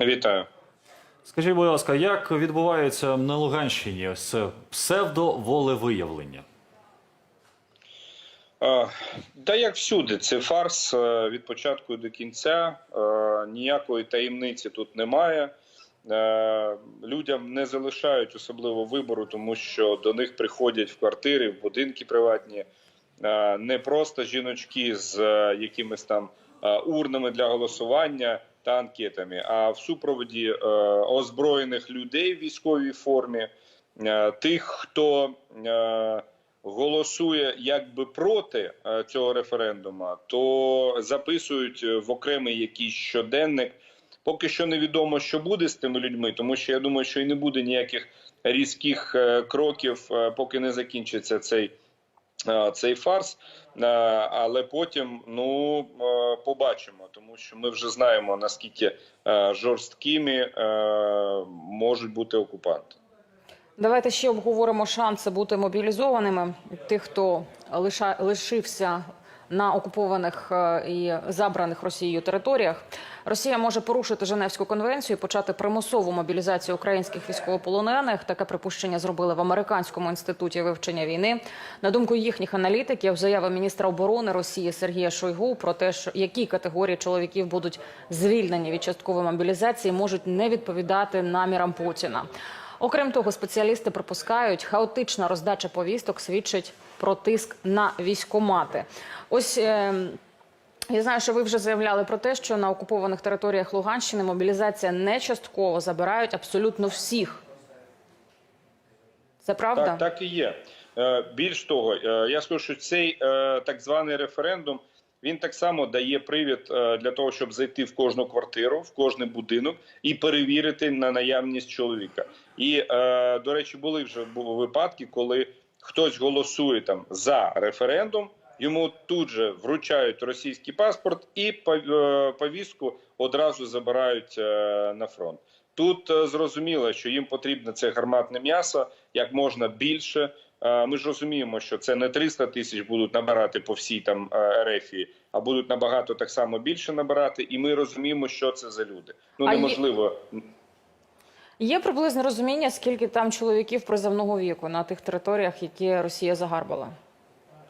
Вітаю. Скажіть, будь ласка, як відбувається на Луганщині ось це псевдоволевиявлення? Е, Та як всюди, це фарс е, від початку до кінця. Е, Ніякої таємниці тут немає. Людям не залишають особливо вибору, тому що до них приходять в квартири, в будинки приватні. Не просто жіночки з якимись там урнами для голосування та анкетами, а в супроводі е, озброєних людей в військовій формі, е, тих, хто е, голосує якби проти цього референдуму, то записують в окремий якийсь щоденник. Поки що невідомо, що буде з тими людьми, тому що я думаю, що і не буде ніяких різких кроків, поки не закінчиться цей, цей фарс. Е, Але потім ну е, побачимо, тому що ми вже знаємо наскільки е, жорсткими е, можуть бути окупанти. Давайте ще обговоримо шанси бути мобілізованими тих, хто лишився на окупованих е, і забраних Росією територіях. Росія може порушити Женевську конвенцію, і почати примусову мобілізацію українських військовополонених. Таке припущення зробили в американському інституті вивчення війни. На думку їхніх аналітиків, заява міністра оборони Росії Сергія Шойгу про те, що які категорії чоловіків будуть звільнені від часткової мобілізації, можуть не відповідати намірам Путіна. Окрім того, спеціалісти припускають, хаотична роздача повісток свідчить про тиск на військомати. Ось е, я знаю, що ви вже заявляли про те, що на окупованих територіях Луганщини мобілізація не частково забирають абсолютно всіх. Це правда? Так, так і є. Е, Більш того, е, я скажу, що цей так званий референдум він так само дає привід е, для того, щоб зайти в кожну квартиру, в кожний будинок і перевірити на наявність чоловіка. І е, до речі, були вже були випадки, коли хтось голосує там за референдум. Йому тут же вручають російський паспорт і е, повістку одразу забирають на фронт. Тут зрозуміло, що їм потрібно це гарматне м'ясо як можна більше. Е, Ми ж розуміємо, що це не 300 тисяч будуть набирати по всій там е, а будуть набагато так само більше набирати. І ми розуміємо, що це за люди. Ну неможливо. Є приблизне розуміння, скільки там чоловіків призовного віку на тих територіях, які Росія загарбала.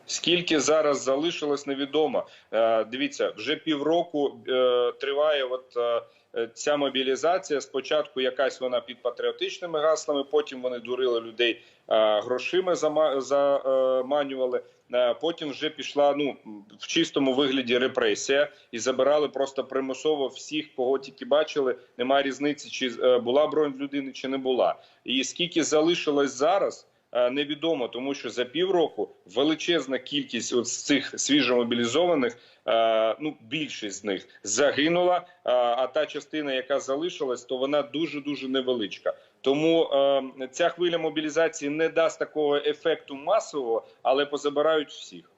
Скільки зараз залишилось, невідомо. Е, Дивіться, вже півроку е, триває от е, ця мобілізація. Спочатку якась вона під патріотичними гаслами, потім вони дурили людей грошима, зама- заманювали. Потім вже пішла ну в чистому вигляді репресія і забирали просто примусово всіх, кого тільки бачили. Немає різниці, чи була бронь людини, чи не була. І скільки залишилось зараз. Е, Невідомо, тому що за півроку величезна кількість от з цих свіжомобілізованих, е, ну більшість з них загинула. е, А та частина, яка залишилась, то вона дуже дуже невеличка. Тому ця хвиля мобілізації не дасть такого ефекту масового, але позабирають всіх.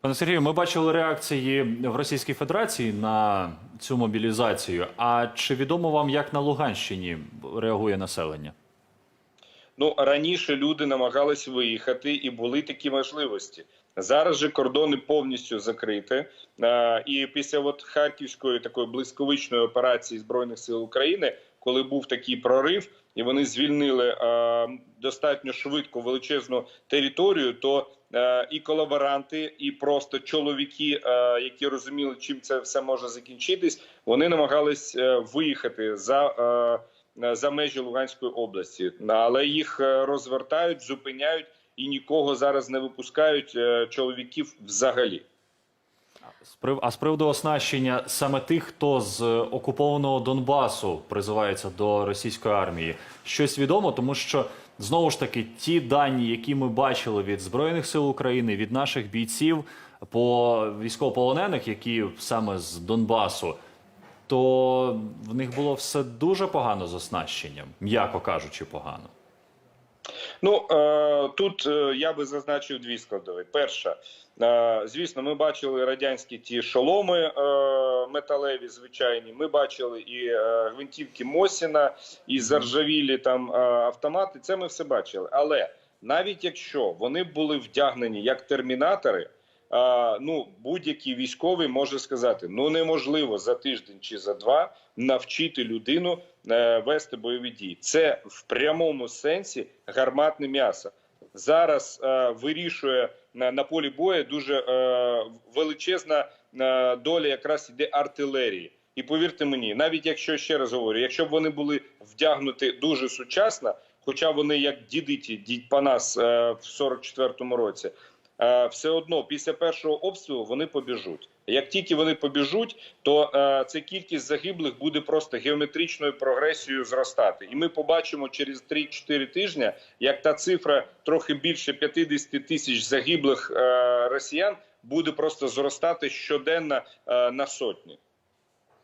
Пане Сергію, ми бачили реакції в Російській Федерації на цю мобілізацію. А чи відомо вам, як на Луганщині реагує населення? Ну раніше люди намагались виїхати, і були такі можливості. Зараз же кордони повністю закриті. Е, І після от харківської такої блискавичної операції збройних сил України, коли був такий прорив, і вони звільнили е, достатньо швидко величезну територію, то е, і колаборанти, і просто чоловіки, е, які розуміли, чим це все може закінчитись, вони намагались е, виїхати за. Е, за межі Луганської області, але їх е, розвертають, зупиняють і нікого зараз не випускають е, чоловіків взагалі. А з приводу оснащення саме тих, хто з окупованого Донбасу призивається до російської армії, щось відомо, тому що знову ж таки ті дані, які ми бачили від збройних сил України, від наших бійців по військовополонених, які саме з Донбасу, то в них було все дуже погано з оснащенням, м'яко кажучи, погано. Ну е, тут е, я би зазначив дві складові. Перша, е, звісно, ми бачили радянські ті шоломи металеві, звичайні. Ми бачили і гвинтівки Мосіна, і заржавілі там автомати. Це ми все бачили. Але навіть якщо вони були вдягнені як термінатори, ну будь-який військовий може сказати: ну неможливо за тиждень чи за два навчити людину е, вести бойові дії. Це в прямому сенсі гарматне м'ясо. Зараз е, вирішує на, на полі бою дуже е, величезна е, доля якраз іде артилерії. І повірте мені, навіть якщо ще раз говорю, якщо б вони були вдягнуті дуже сучасно, хоча вони як дідиті, дідь по нас е, в 44-му році, е, все одно після першого обстрілу вони побіжуть. Як тільки вони побіжуть, то е, ця кількість загиблих буде просто геометричною прогресією зростати. І ми побачимо через 3-4 тижні, як та цифра трохи більше 50 тисяч загиблих е, росіян буде просто зростати щоденно е, на сотні.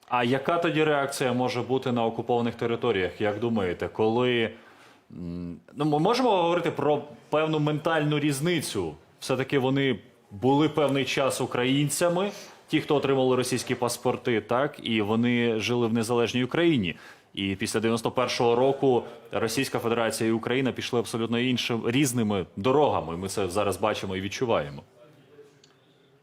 А яка тоді реакція може бути на окупованих територіях? Як думаєте, коли ну ми можемо говорити про певну ментальну різницю? Все-таки вони були певний час українцями, ті, хто отримали російські паспорти, так і вони жили в незалежній Україні. І після 91-го року Російська Федерація і Україна пішли абсолютно іншими різними дорогами. Ми це зараз бачимо і відчуваємо.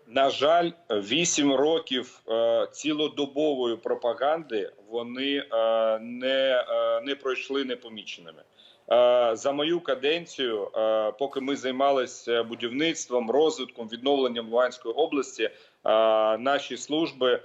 На жаль, вісім років е, цілодобової пропаганди вони е, не, е, не пройшли непоміченими. Е, за мою каденцію, е, поки ми займалися будівництвом, розвитком, відновленням Луганської області, е, наші служби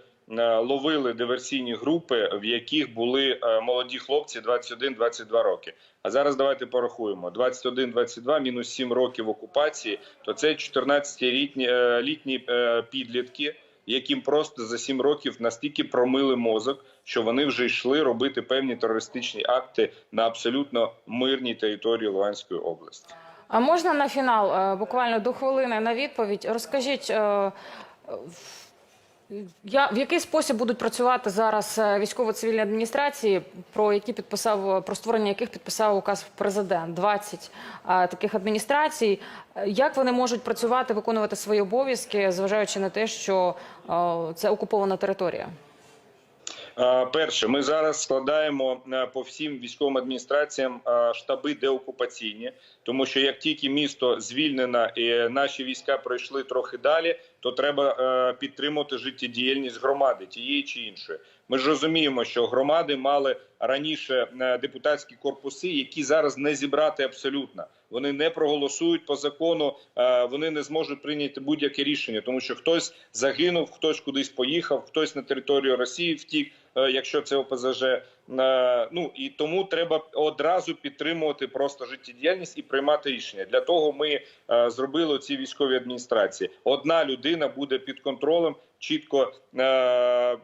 ловили диверсійні групи, в яких були молоді хлопці 21-22 роки. А зараз давайте порахуємо: 21-22 мінус 7 років окупації, то це 14-літні е, літні е, підлітки, яким просто за 7 років настільки промили мозок, що вони вже йшли робити певні терористичні акти на абсолютно мирній території Луганської області. А можна на фінал е, буквально до хвилини на відповідь? Розкажіть, е, я, в який спосіб будуть працювати зараз е, військово-цивільні адміністрації, про які підписав про створення яких підписав указ президент? 20 е, таких адміністрацій. Як вони можуть працювати, виконувати свої обов'язки, зважаючи на те, що е, це окупована територія? Е, Перше, ми зараз складаємо е, по всім військовим адміністраціям е, штаби деокупаційні, тому що як тільки місто звільнено і наші війська пройшли трохи далі, то треба підтримувати життєдіяльність громади тієї чи іншої. Ми ж розуміємо, що громади мали раніше депутатські корпуси, які зараз не зібрати абсолютно. Вони не проголосують по закону, вони не зможуть прийняти будь-яке рішення, тому що хтось загинув, хтось кудись поїхав, хтось на територію Росії втік, якщо це ОПЗЖ. Е, Ну і тому треба одразу підтримувати просто життєдіяльність і приймати рішення. Для того ми е, зробили ці військові адміністрації. Одна людина буде під контролем чітко е,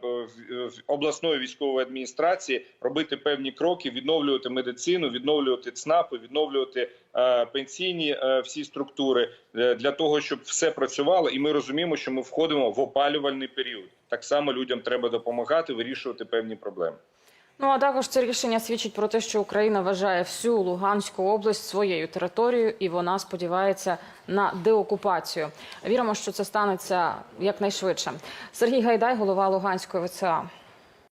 обласної військової адміністрації робити певні кроки, відновлювати медицину, відновлювати ЦНАПи, відновлювати е, пенсійні е, всі структури е, для того, щоб все працювало. І ми розуміємо, що ми входимо в опалювальний період. Так само людям треба допомагати вирішувати певні проблеми. Ну а також це рішення свідчить про те, що Україна вважає всю Луганську область своєю територією, і вона сподівається на деокупацію. Віримо, що це станеться якнайшвидше. Сергій Гайдай, голова Луганської ВЦА.